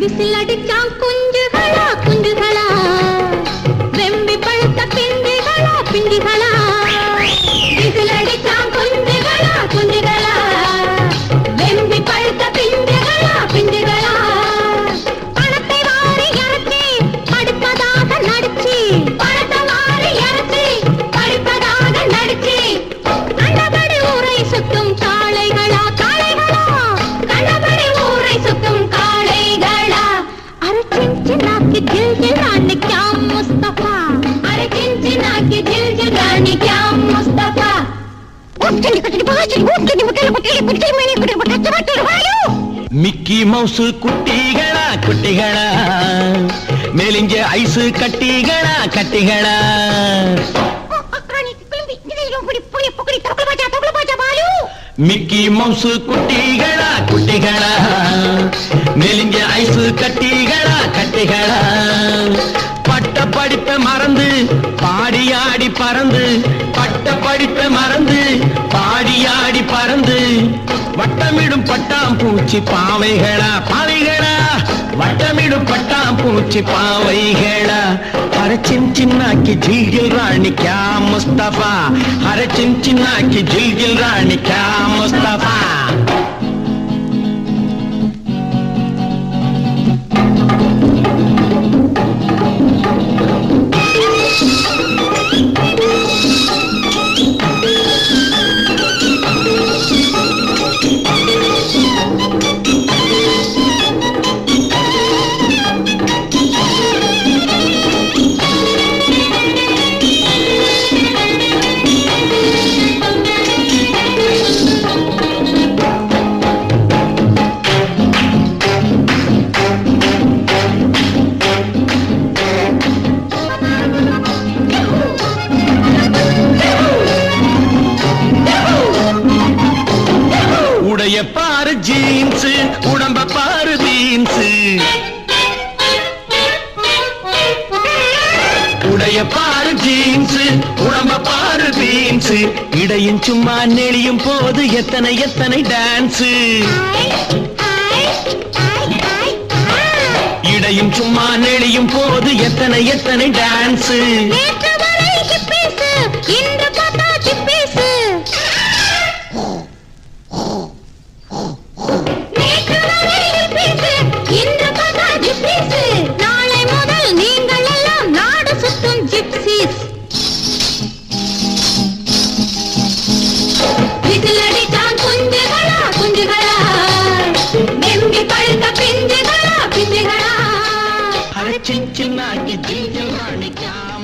Whistle அடிச்சான் की दिल जलाने क्या मुस्तफा மிக்கி மவுசு குட்டிகளா குட்டிகளா மெலிஞ்ச ஐசு கட்டிகளா கட்டிகளா மிக்கி மவுசு குட்டிகளா குட்டிகளா மெலிஞ்ச ஐசு கட்டிகளா பாடியாடி பறந்து பட்ட படிப்பை மறந்து பாடியாடி பறந்து வட்டமிடும் பட்டாம் பூச்சி பாவைகளா பாவைகளா? வட்டமிடும் பட்டாம் பூச்சி பாவைகளா ஹரச்சின் சின்னாக்கி ஜில்கில் ராணிக்கா முஸ்தபா ஹரச்சின் சின்னாக்கி ஜில்கில் ராணிக்கா முஸ்தபா. பாரு ஜீன்ஸ் உடம்ப பாரு ஜீன்ஸ் இடையும் சும்மா நெளியும் போது எத்தனை எத்தனை டான்ஸ் இடையும் சும்மா நெளியும் போது எத்தனை எத்தனை டான்ஸ் बना के दिल जवान क्या